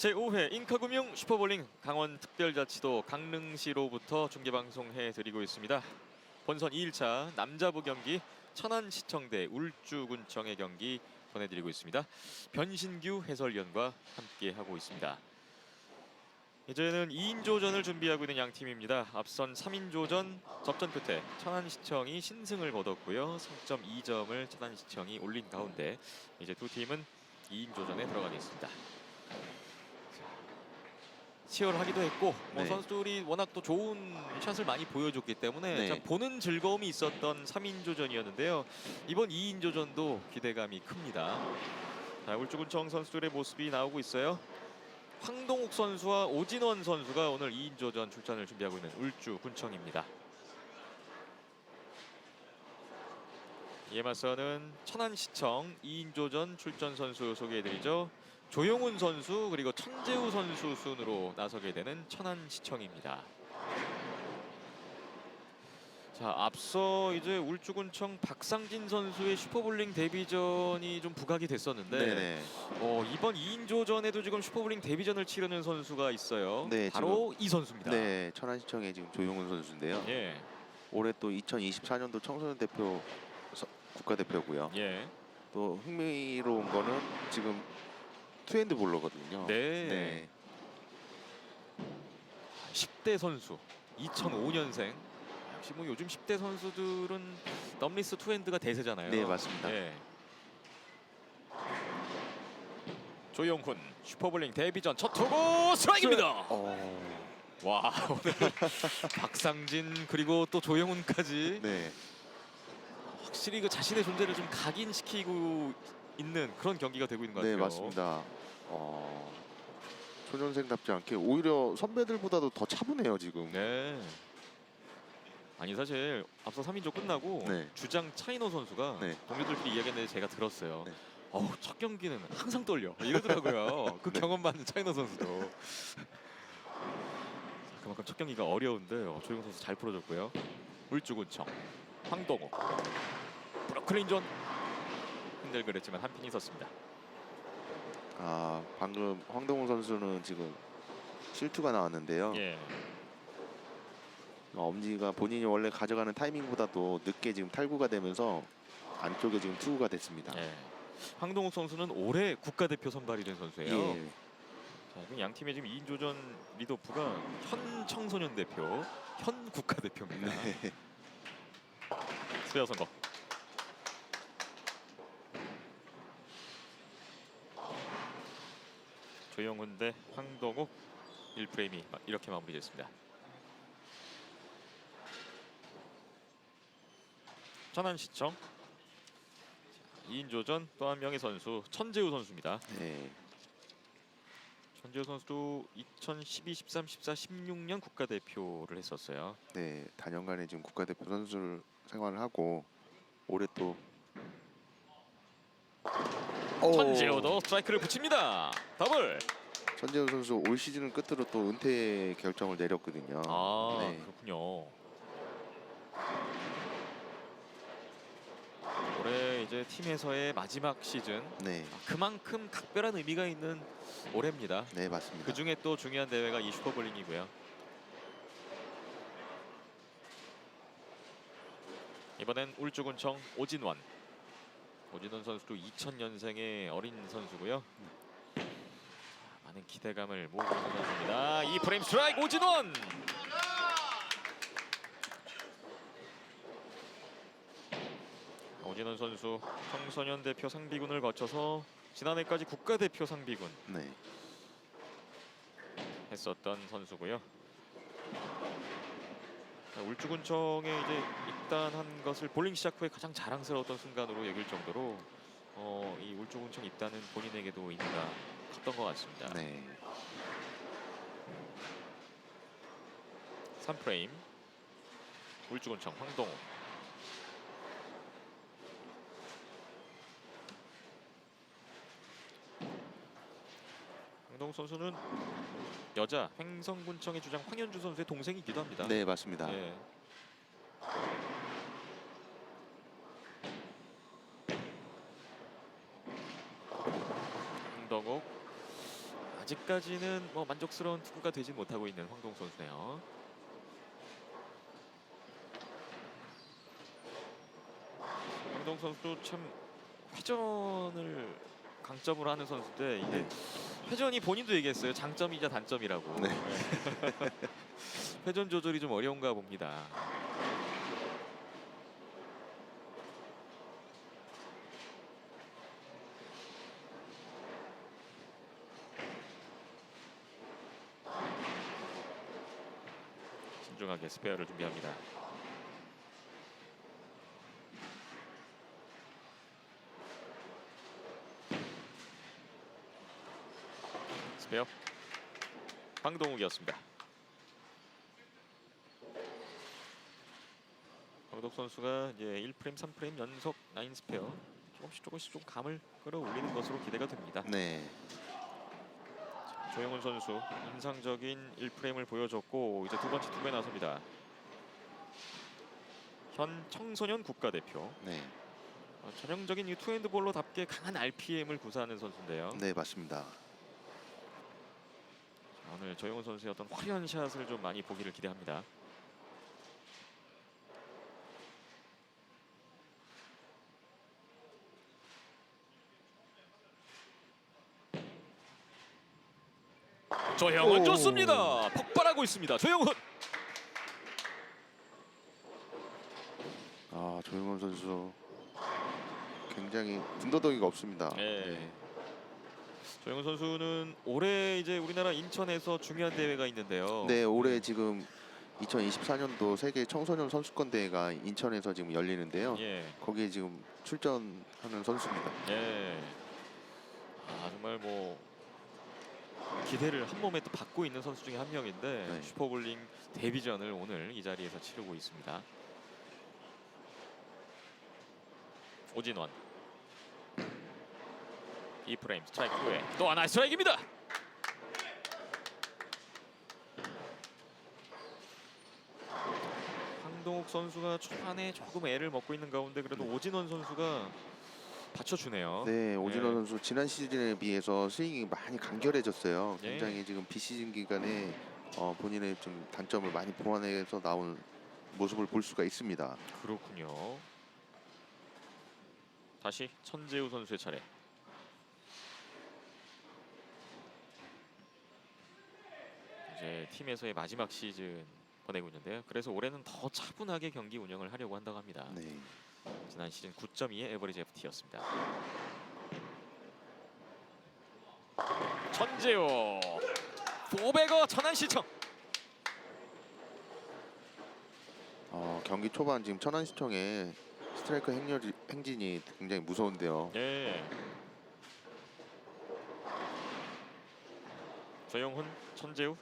제5회 인카금융 슈퍼볼링 강원특별자치도 강릉시로부터 중계방송해 드리고 있습니다. 본선 2일차 남자부 경기 천안시청 대 울주군청의 경기 보내드리고 있습니다. 변신규 해설위원과 함께 하고 있습니다. 이제는 2인조전을 준비하고 있는 양 팀입니다. 앞선 3인조전 접전 끝에 천안시청이 신승을 거뒀고요. 성점 2점을 천안시청이 올린 가운데 이제 두 팀은 2인조전에 들어가게 있습니다. 치열하기도 했고 뭐 네. 선수들이 워낙 또 좋은 샷을 많이 보여줬기 때문에 네. 참 보는 즐거움이 있었던 3인조전이었는데요. 이번 2인조전도 기대감이 큽니다. 자, 울주군청 선수들의 모습이 나오고 있어요. 황동욱 선수와 오진원 선수가 오늘 2인조전 출전을 준비하고 있는 울주군청입니다. 이에 맞서는 천안시청 2인조전 출전 선수 소개해드리죠. 조용훈 선수 그리고 천재우 선수 순으로 나서게 되는 천안시청입니다. 자 앞서 이제 울주군청 박상진 선수의 슈퍼볼링 데뷔전이 좀 부각이 됐었는데. 어, 이번 2인조전에도 지금 슈퍼볼링 데뷔전을 치르는 선수가 있어요. 네, 바로 이 선수입니다. 네, 천안시청의 지금 조용훈 선수인데요. 예, 올해 또 2024년도 청소년 대표 서- 국가대표고요. 예, 또 흥미로운 거는 지금 투핸드 볼러거든요. 네. 네. 10대 선수, 2005년생. 역시 뭐 요즘 10대 선수들은 덤리스 투핸드가 대세잖아요. 네, 맞습니다. 예. 조용훈 슈퍼볼링 데뷔전 첫 투구 스트라이크입니다. 어, 와 오늘 박상진 그리고 또 조용훈까지 네. 확실히 그 자신의 존재를 좀 각인시키고 있는 그런 경기가 되고 있는 것 같아요. 네, 맞습니다. 어, 초년생답지 않게 오히려 선배들보다도 더 차분해요 지금. 네. 아니 사실 앞서 3인조 끝나고 네. 주장 차이노 선수가 네. 동료들끼리 이야기했는데 제가 들었어요. 네. 어우 첫 경기는 항상 떨려 이러더라고요. 그 네. 경험 많은 차이노 선수도. 자, 그만큼 첫 경기가 어려운데 어, 조용 선수 잘 풀어줬고요. 울주군청 황동호 브로클린 존 흔들그랬지만 한 핀이 있었습니다. 아 방금 황동훈 선수는 지금 실투가 나왔는데요. 예. 어, 엄지가 본인이 원래 가져가는 타이밍보다도 늦게 지금 탈구가 되면서 안쪽에 지금 투구가 됐습니다. 예. 황동욱 선수는 올해 국가대표 선발이 된 선수예요. 예. 자, 지금 양 팀의 지금 2인조전 리더프가 현 청소년 대표, 현 국가대표입니다. 네. 수야 선거. 조영훈 대 황동욱 1프레임이 이렇게 마무리됐습니다. 천안시청 2인조전 또 한 명의 선수 천재우 선수입니다. 네. 천재우 선수도 2012, 13, 14, 16년 국가대표를 했었어요. 네, 단연간에 지금 국가대표 선수를 생활을 하고 올해 또 오! 천재우도 스트라이크를 붙입니다. 더블. 천재우 선수 올 시즌을 끝으로 또 은퇴 결정을 내렸거든요. 아 네. 그렇군요. 올해 이제 팀에서의 마지막 시즌 네, 아, 그만큼 각별한 의미가 있는 올해입니다. 네 맞습니다. 그 중에 또 중요한 대회가 이 슈퍼볼링이고요. 이번엔 울주군청 오진원. 오진원 선수도 2000년생의 어린 선수고요. 자, 많은 기대감을 모으고 있는 선수입니다. 이 프레임 스트라이크 오진원. 오진원 선수 청소년 대표 상비군을 거쳐서 지난해까지 국가대표 상비군 네, 했었던 선수고요. 자, 울주군청에 이제 입단한 것을 볼링 시작 후에 가장 자랑스러웠던 순간으로 여길 정도로 어, 이 울주군청 입단은 본인에게도 의미가 컸던 것 같습니다. 네, 3프레임 울주군청 황동호 황동호 선수는 여자 횡성군청의 주장 황현주 선수의 동생이기도 합니다. 네 맞습니다. 예. 황동욱 아직까지는 뭐 만족스러운 투구가 되지 못하고 있는 황동 선수네요. 황동 선수도 참 회전을 강점으로 하는 선수인데 이게 네. 회전이 본인도 얘기했어요. 장점이자 단점이라고. 네. 회전 조절이 좀 어려운가 봅니다. 신중하게 스페어를 준비합니다. 스페어 황동욱이었습니다. 황덕 선수가 이제 1프레임, 3프레임 연속 라인 스페어 조금씩 조금씩 좀 감을 끌어올리는 것으로 기대가 됩니다. 네. 조영훈 선수 인상적인 1프레임을 보여줬고 이제 두 번째 투구에 나섭니다. 현 청소년 국가대표 네. 어, 전형적인 이 투핸드볼로답게 강한 RPM을 구사하는 선수인데요. 네, 맞습니다. 자, 오늘 조영훈 선수의 어떤 화려한 샷을 좀 많이 보기를 기대합니다. 조영훈 오. 좋습니다. 폭발하고 있습니다. 조영훈. 아, 조용원 선수 굉장히 군더더기가 없습니다. 네. 조영훈 선수는 올해 이제 우리나라 인천에서 중요한 대회가 있는데요. 네, 올해 지금 2024년도 세계 청소년 선수권 대회가 인천에서 지금 열리는데요. 예. 거기에 지금 출전하는 선수입니다. 예. 아 정말 뭐 기대를 한 몸에 또 받고 있는 선수 중에 한 명인데 네. 슈퍼볼링 데뷔전을 오늘 이 자리에서 치르고 있습니다. 오진원. 이 프레임 스트라이크 후에 또 하나의 스트라이크입니다. 황동욱 선수가 초반에 조금 애를 먹고 있는 가운데 그래도 오진원 선수가 받쳐주네요. 네, 오진원 예. 선수 지난 시즌에 비해서 스윙이 많이 간결해졌어요. 예. 굉장히 지금 비시즌 기간에 어, 본인의 좀 단점을 많이 보완해서 나온 모습을 볼 수가 있습니다. 그렇군요. 다시 천재우 선수의 차례. 이제 팀에서의 마지막 시즌 보내고 있는데요. 그래서 올해는 더 차분하게 경기 운영을 하려고 한다고 합니다. 네. 지난 시즌 9.2의 에버리지 FT였습니다. 천재우 500어 천안시청. 어, 경기 초반 지금 천안시청의 스트라이크 행렬, 행진이 굉장히 무서운데요. 예. 조영훈, 천재우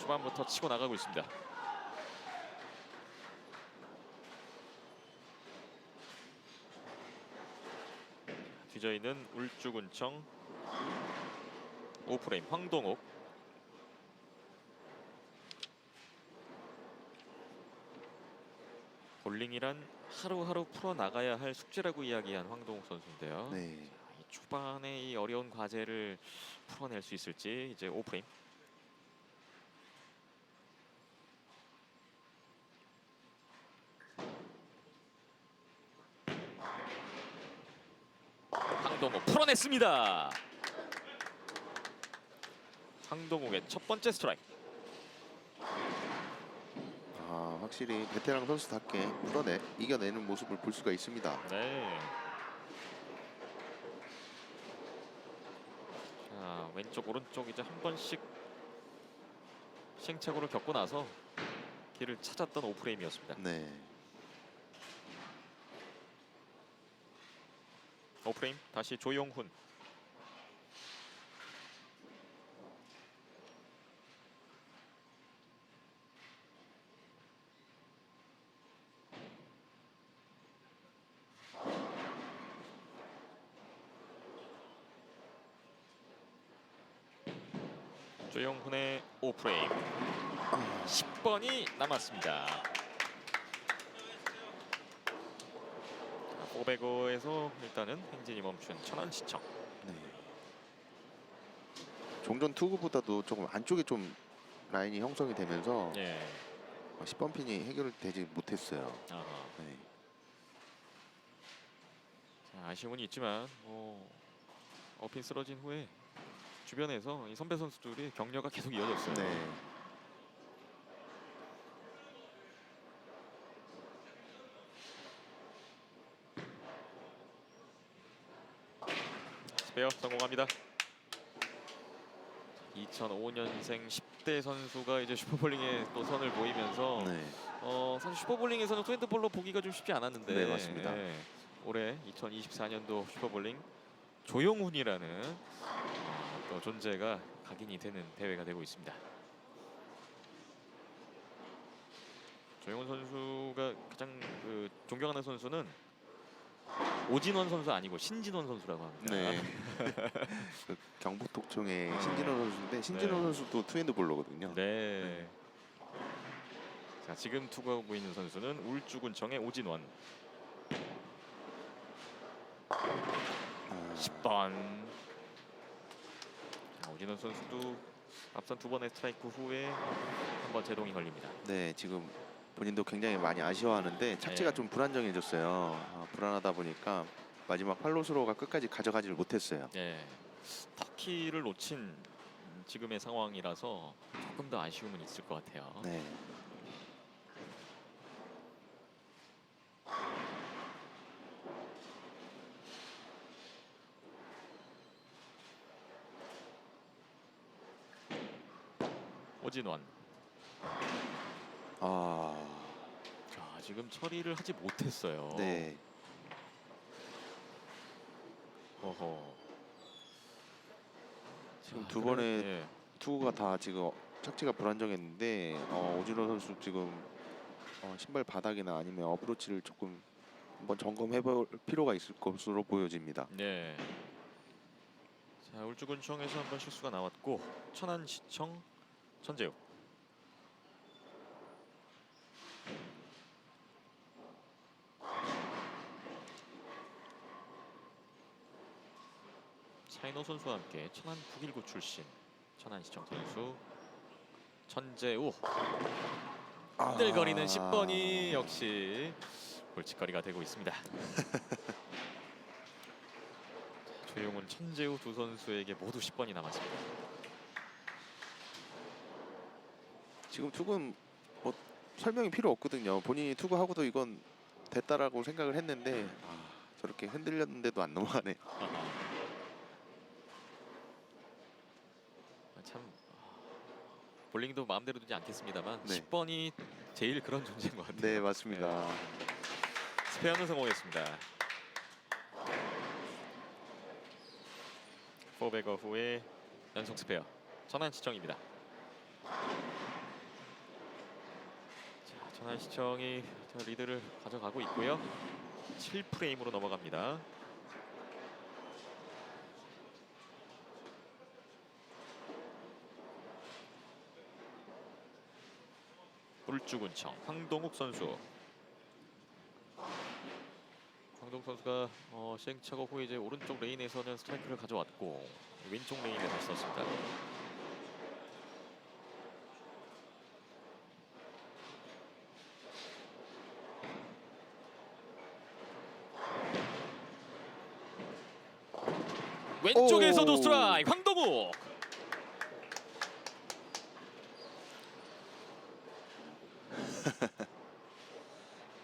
초반부터 치고 나가고 있습니다. 있는 울주군청 오프레임 황동욱 볼링이란 하루하루 풀어 나가야 할 숙제라고 이야기한 황동욱 선수인데요. 네. 이 초반에 이 어려운 과제를 풀어낼 수 있을지 이제 오프레임 풀어냈습니다. 황동욱의 첫 번째 스트라이크. 아, 확실히 베테랑 선수답게 풀어내 이겨내는 모습을 볼 수가 있습니다. 네. 자 왼쪽 오른쪽 이제 한 번씩 시행착오를 겪고 나서 길을 찾았던 오프레임이었습니다. 네. 오프레임 다시 조용훈. 조용훈의 오프레임 10번이 남았습니다. 500호에서 일단은 행진이 멈춘 천안시청. 네. 종전 투구보다도 조금 안쪽에 좀 라인이 형성이 되면서 예. 어, 10번 핀이 해결되지 못했어요. 아하. 네. 자, 아쉬움은 있지만 뭐 어핀 쓰러진 후에 주변에서 이 선배 선수들이 격려가 계속 이어졌어요. 네. 스페어 성공합니다. 2005년생 10대 선수가 이제 슈퍼볼링에 또 선을 보이면서 네. 어, 사실 슈퍼볼링에서는 트렌드볼로 보기가 좀 쉽지 않았는데 네, 맞습니다. 예, 올해 2024년도 슈퍼볼링 조용훈이라는 어, 또 존재가 각인이 되는 대회가 되고 있습니다. 조용훈 선수가 가장 그 존경하는 선수는 오진원 선수 아니고 신진원 선수라고 합니다. 네. 그 경북 독청의 신진호 선수인데 신진호 네. 선수도 투핸드 볼러거든요. 네. 자 지금 투구하고 있는 선수는 울주군청의 오진원 아, 10번. 자, 오진원 선수도 앞선 두 번의 스트라이크 후에 한 번 제동이 걸립니다. 네, 지금 본인도 굉장히 많이 아쉬워하는데 착지가 네. 좀 불안정해졌어요. 아, 불안하다 보니까 마지막 팔로스로가 끝까지 가져가지를 못했어요. 네. 터키를 놓친 음, 지금의 상황이라서 조금 더 아쉬움은 있을 것 같아요. 네. 오진원. 아, 자 지금 처리를 하지 못했어요. 네. 어허. 지금 자, 두 번의 예. 투구가 다 지금 착지가 불안정했는데 어, 오진호 선수 지금 어, 신발 바닥이나 아니면 어프로치를 조금 한번 점검해 볼 필요가 있을 것으로 보여집니다. 네. 자 울주군청에서 한번 실수가 나왔고 천안시청 천재욱. 차인호 선수와 함께 천안 북일구 출신 천안시청 선수 천재우 흔들거리는 아. 10번이 역시 골칫거리가 되고 있습니다. 조용훈, 천재우 두 선수에게 모두 10번이 남았습니다. 지금 투구는 뭐 설명이 필요 없거든요. 본인이 투구하고도 이건 됐다라고 생각을 했는데 아, 저렇게 흔들렸는데도 안 넘어가네. 아하. 아, 참 아, 볼링도 마음대로 되지 않겠습니다만 네. 10번이 제일 그런 존재인 것 같아요. 네, 맞습니다. 스페어는 성공했습니다. 포베거 후에 연속 스페어 천안시청입니다. 자, 천안시청이 저 리드를 가져가고 있고요. 7프레임으로 넘어갑니다. 울주군청 황동욱 선수 황동욱 선수가 어, 시행착오 후에 이제 오른쪽 레인에서는 스트라이크를 가져왔고 왼쪽 레인에 다시 썼습니다. 왼쪽에서도 오. 스트라이크 황동욱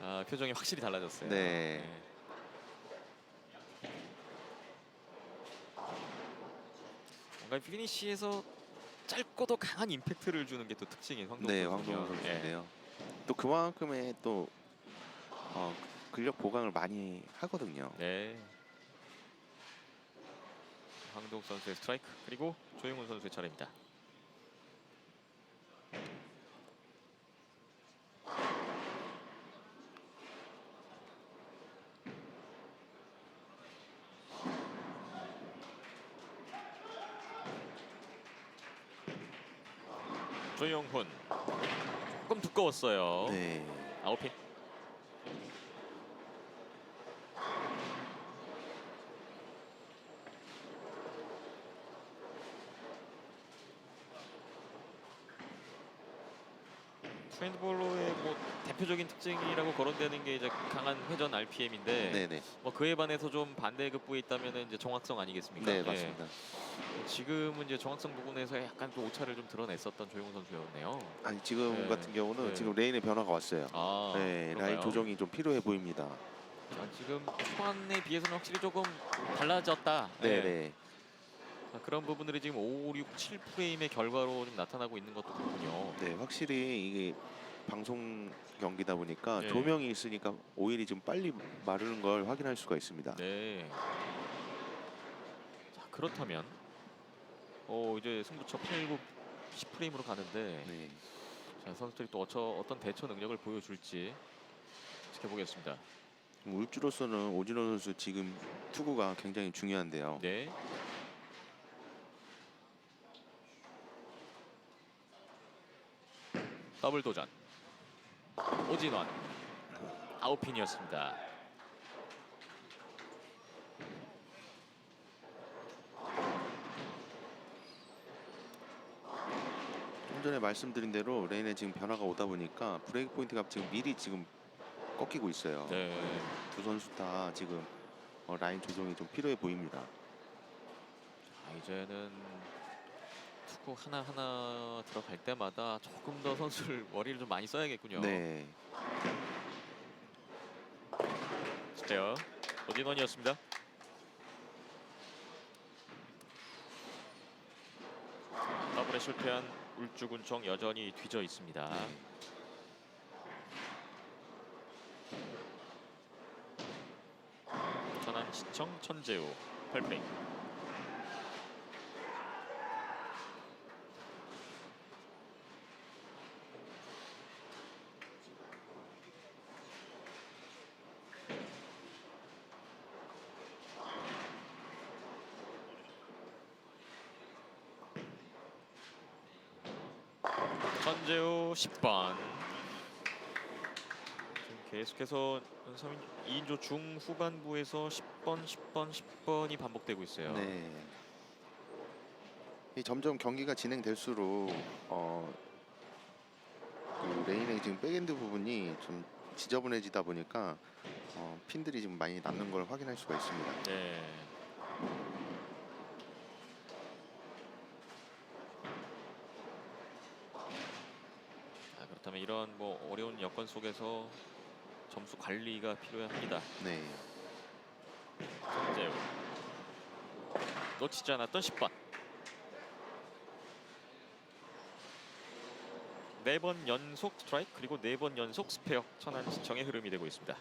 아, 표정이 확실히 달라졌어요. 네. 뭔가 피니시에서 짧고도 강한 임팩트를 주는 게 또 특징인 황동욱 네. 황동호 예. 선수인데요. 또 그만큼의 또 어, 근력 보강을 많이 하거든요. 네. 황동욱 선수의 스트라이크 그리고 조용훈 선수의 차례입니다. 조용훈 두꺼웠어요. 네. 아웃핀. 페인트볼로의 뭐 대표적인 특징이라고 거론되는 게 이제 강한 회전 RPM인데 네네. 뭐 그에 반해서 좀 반대급부에 있다면 이제 정확성 아니겠습니까? 네 예. 맞습니다. 지금은 이제 정확성 부분에서 약간 또 오차를 좀 드러냈었던 조용훈 선수였네요. 아니 지금 네. 같은 경우는 네. 지금 레인의 변화가 왔어요. 아, 네 그런가요? 라인 조정이 좀 필요해 보입니다. 자, 지금 초반에 비해서는 확실히 조금 달라졌다. 예. 네네. 자, 그런 부분들이 지금 5, 6, 7 프레임의 결과로 좀 나타나고 있는 것도 그렇군요. 네 확실히 이게 방송 경기다 보니까 네. 조명이 있으니까 오일이 좀 빨리 마르는 걸 확인할 수가 있습니다. 네. 자, 그렇다면 어 이제 승부처 8, 9, 10 프레임으로 가는데 네. 자, 선수들이 또 어처, 어떤 대처 능력을 보여줄지 지켜보겠습니다. 울주로서는 오진호 선수 지금 투구가 굉장히 중요한데요. 네. 더블 도전. 오진원. 아웃핀이었습니다. 좀 전에 말씀드린 대로 레인에 지금 변화가 오다 보니까 브레이크 포인트가 지금 미리 지금 꺾이고 있어요. 네. 두 선수 다 지금 어, 라인 조정이 좀 필요해 보입니다. 아, 이제는 투구 하나 하나 들어갈 때마다 조금 더 선수를 머리를 좀 많이 써야겠군요. 네. 진짜요. 오진원이었습니다. 더블에 실패한 울주군청 여전히 뒤져 있습니다. 네. 천안시청 천재우 펄프레 임. 천재우 10번. 지금 계속해서 연삼 2인조 중후반부에서 10번, 10번, 10번이 반복되고 있어요. 네. 이 점점 경기가 진행될수록 어, 그 레인의 지금 백엔드 부분이 좀 지저분해지다 보니까 어, 핀들이 지금 많이 남는 걸 확인할 수가 있습니다. 네. 자, 그렇다면 이런 뭐 어려운 여건 속에서 점수 관리가 필요합니다. 네. 이제 놓치지 않았던 10번. 네 번 연속 스트라이크 그리고 네 번 연속 스페어 천안 시청의 흐름이 되고 있습니다.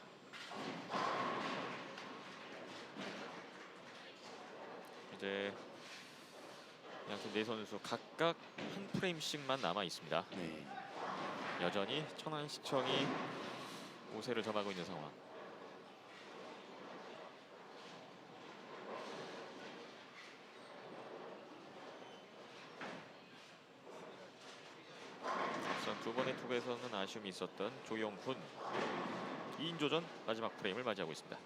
이제 양팀 네 선수 각각 한 프레임씩만 남아 있습니다. 네. 여전히 천안시청이 우세를 점하고 있는 상황. 우선 두 번의 투구에서는 아쉬움이 있었던 조영훈 2인조전 마지막 프레임을 맞이하고 있습니다.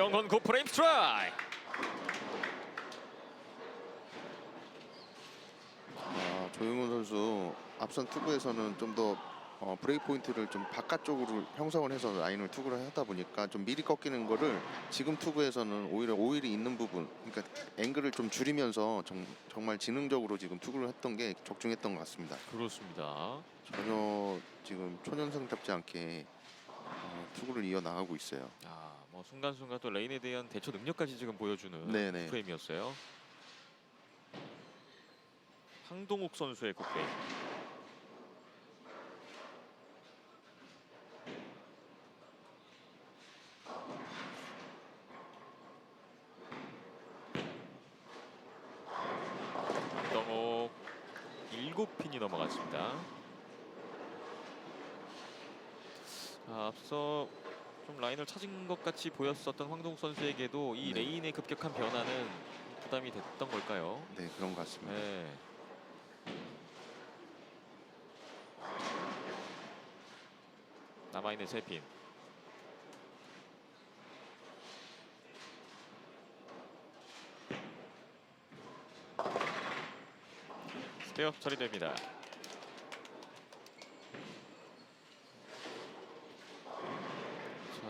영훈 9프레임 스트라이크 아, 조용훈 선수 앞선 투구에서는 좀더 어, 브레이크 포인트를 좀 바깥쪽으로 형성을 해서 라인을 투구를 하다 보니까 좀 미리 꺾이는 거를 지금 투구에서는 오히려 오일이 있는 부분, 그러니까 앵글을 좀 줄이면서 정, 정말 지능적으로 지금 투구를 했던 게 적중했던 것 같습니다. 그렇습니다. 전혀 지금 초년생답지 않게 어, 투구를 이어 나가고 있어요. 아, 뭐 순간순간 또 레인에 대한 대처 능력까지 지금 보여주는 네네. 프레임이었어요. 황동욱 선수의 굿프 라인을 찾은 것 같이 보였었던 황동 선수에게도 이 네. 레인의 급격한 변화는 부담이 됐던 걸까요? 네, 그런 것 같습니다. 네. 남아있는 세핀. 스페어 처리됩니다.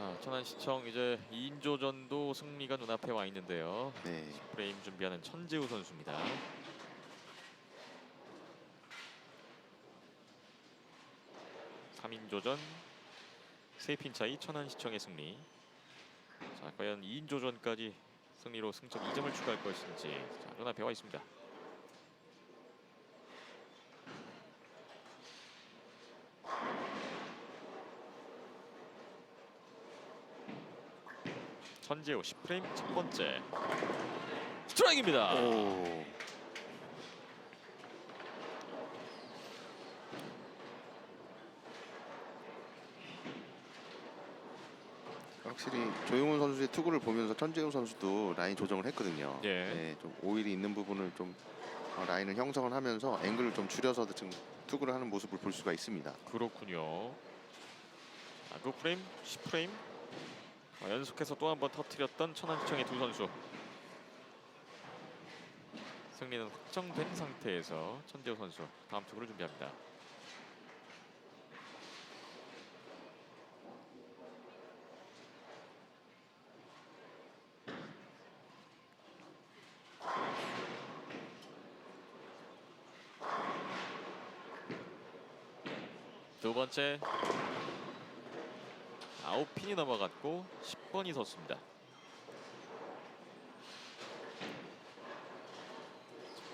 자, 천안시청 이제 2인조전도 승리가 눈앞에 와 있는데요. 네. 프레임 준비하는 천재우 선수입니다. 삼인조전 세 핀 차이 천안시청의 승리. 자, 과연 2인조전까지 승리로 승점 2점을 추가할 것인지 자, 눈앞에 와 있습니다. 천재우 10프레임 첫 번째 스트라이크입니다. 오. 확실히 조용훈 선수의 투구를 보면서 천재훈 선수도 라인 조정을 했거든요. 예. 네, 좀 오일이 있는 부분을 좀 어, 라인을 형성을 하면서 앵글을 좀 줄여서 지금 투구를 하는 모습을 볼 수가 있습니다. 그렇군요. 자, 그 프레임 10프레임 어, 연속해서 또 한 번 터트렸던 천안시청의 두 선수. 승리는 확정된 상태에서 천재호 선수 다음 투구를 준비합니다. 두 번째 아홉 핀이 넘어갔고 10번이 섰습니다.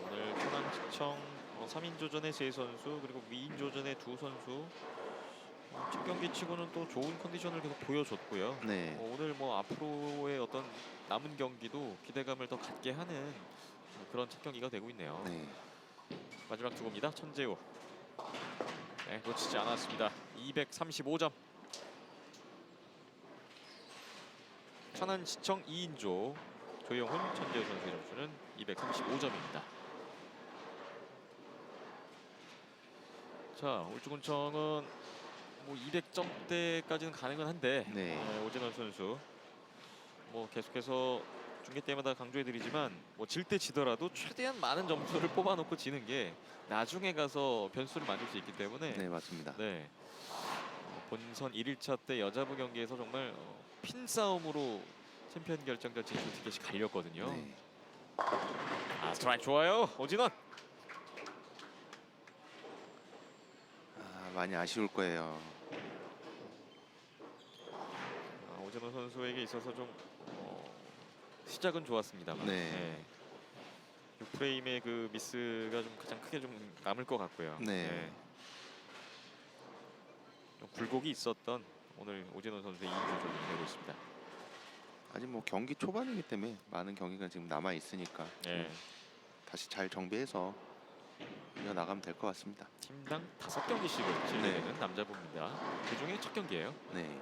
오늘 천안시청 어, 3인 조전의 세 선수 그리고 2인조전의 두 선수 어, 첫 경기 치고는 또 좋은 컨디션을 계속 보여줬고요. 네. 어, 오늘 뭐 앞으로의 어떤 남은 경기도 기대감을 더 갖게 하는 어, 그런 첫 경기가 되고 있네요. 네. 마지막 투구입니다. 천재우. 네, 놓치지 않았습니다. 235점. 천안시청 2인조 조영훈, 천재우 선수의 점수는 235점입니다. 자, 울주군청은 뭐 200점대까지는 가능은 한데 네. 네, 오진원 선수 뭐 계속해서 중계 때마다 강조해드리지만 뭐 질 때 지더라도 최대한 많은 점수를 뽑아놓고 지는 게 나중에 가서 변수를 만들 수 있기 때문에 네, 맞습니다. 네. 어, 본선 1일차 때 여자부 경기에서 정말 어, 핀 싸움으로 챔피언 결정전 진출 티켓이 갈렸거든요. 네. 아 스트라이크 좋아요 오진원. 아, 많이 아쉬울 거예요. 아, 오진원 선수에게 있어서 좀 어, 시작은 좋았습니다만 네. 6프레임의 그 미스가 좀 가장 크게 좀 남을 것 같고요. 네. 좀 굴곡이 있었던 오늘 오진원 선수의 2인조전이 되고 있습니다. 아직 뭐 경기 초반이기 때문에 많은 경기가 지금 남아 있으니까 네. 다시 잘 정비해서 이어 나가면 될 것 같습니다. 팀당 다섯 경기씩을 진행되는 남자부입니다. 그 중에 첫 경기예요. 네.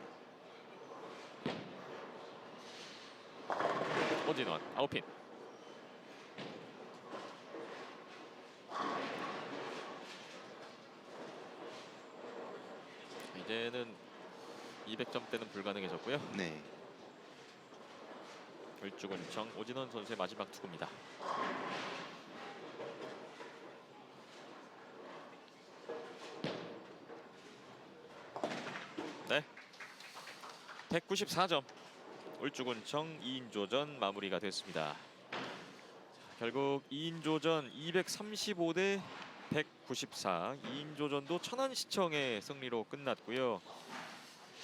오진원 아웃핀. 이제는 200점대는 불가능해졌고요. 네. 울주군청 오진원 선수의 마지막 투구입니다. 네. 194점. 울주군청 2인조전 마무리가 됐습니다. 자, 결국 2인조전 235대 194. 2인조전도 천안시청의 승리로 끝났고요.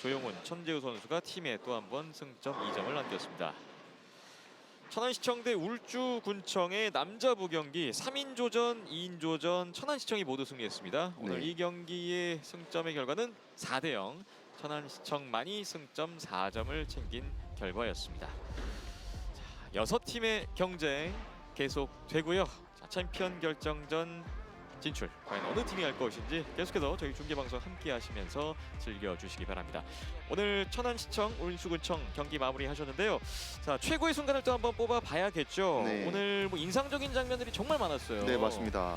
조용훈, 천재우 선수가 팀에 또 한 번 승점 2점을 남겼습니다. 천안시청 대 울주군청의 남자부 경기 3인조전, 2인조전 천안시청이 모두 승리했습니다. 오늘 네. 이 경기의 승점의 결과는 4대 0. 천안시청만이 승점 4점을 챙긴 결과였습니다. 자, 여섯 팀의 경쟁 계속되고요. 자, 챔피언 결정전 진출 과연 어느 팀이 할 것인지 계속해서 저희 중계 방송 함께 하시면서 즐겨 주시기 바랍니다. 오늘 천안시청 울수군청 경기 마무리 하셨는데요. 자 최고의 순간을 또 한번 뽑아 봐야겠죠. 네. 오늘 뭐 인상적인 장면들이 정말 많았어요. 네, 맞습니다.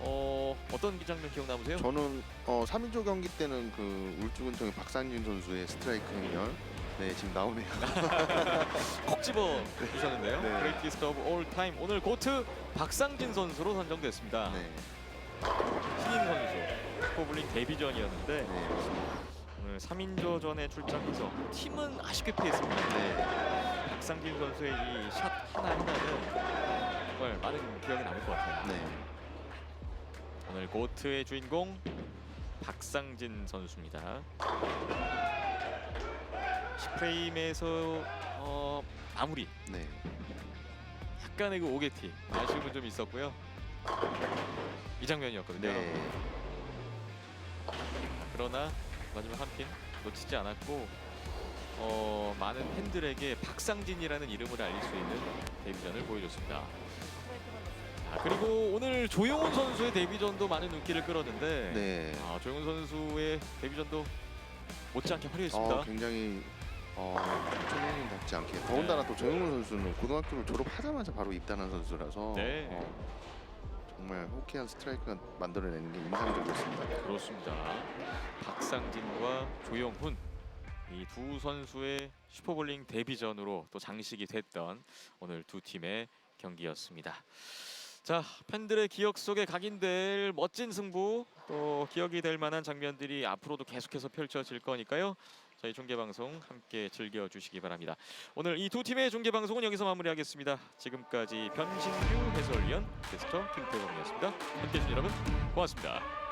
어 어떤 장면 기억 남으세요? 저는 어, 3인조 경기 때는 그 울주군청의 박상진 선수의 스트라이크 행렬 네, 지금 나오네요. 콕 집어 주셨는데요. 네. 그레이티스트 오브 올 타임 오늘 고트 박상진 선수로 선정됐습니다. 네. 신인 선수 슈퍼볼링 데뷔전이었는데 네. 오늘 3인조전에 출장해서 팀은 아쉽게 피했습니다. 네. 박상진 선수의 이 샷 하나 하나는 정말 많은 기억에 남을 것 같아요. 네. 오늘 고트의 주인공 박상진 선수입니다. 10프레임에서 어, 마무리 네. 약간의 그 오게티 아쉬움은 좀 있었고요. 이 장면이었거든요. 네. 그러나 마지막 한 핀 놓치지 않았고 어, 많은 팬들에게 박상진이라는 이름을 알릴 수 있는 데뷔전을 보여줬습니다. 아, 그리고 오늘 조용훈 선수의 데뷔전도 많은 눈길을 끌었는데 네. 아, 조용훈 선수의 데뷔전도 못지않게 화려했습니다. 어, 굉장히 어, 초년생답지 않게 더군다나 네. 또 정용훈 선수는 고등학교를 졸업하자마자 바로 입단한 선수라서 네. 어, 정말 호쾌한 스트라이크가 만들어내는 게 인상적이었습니다. 그렇습니다. 박상진과 조영훈 이 두 선수의 슈퍼볼링 데뷔전으로 또 장식이 됐던 오늘 두 팀의 경기였습니다. 자, 팬들의 기억 속에 각인될 멋진 승부 또 기억이 될 만한 장면들이 앞으로도 계속해서 펼쳐질 거니까요. 저희 중계 방송 함께 즐겨 주시기 바랍니다. 오늘 이 두 팀의 중계 방송은 여기서 마무리하겠습니다. 지금까지 변신규 해설위원 게스트 김태범이었습니다. 함께 해 주신 여러분 고맙습니다.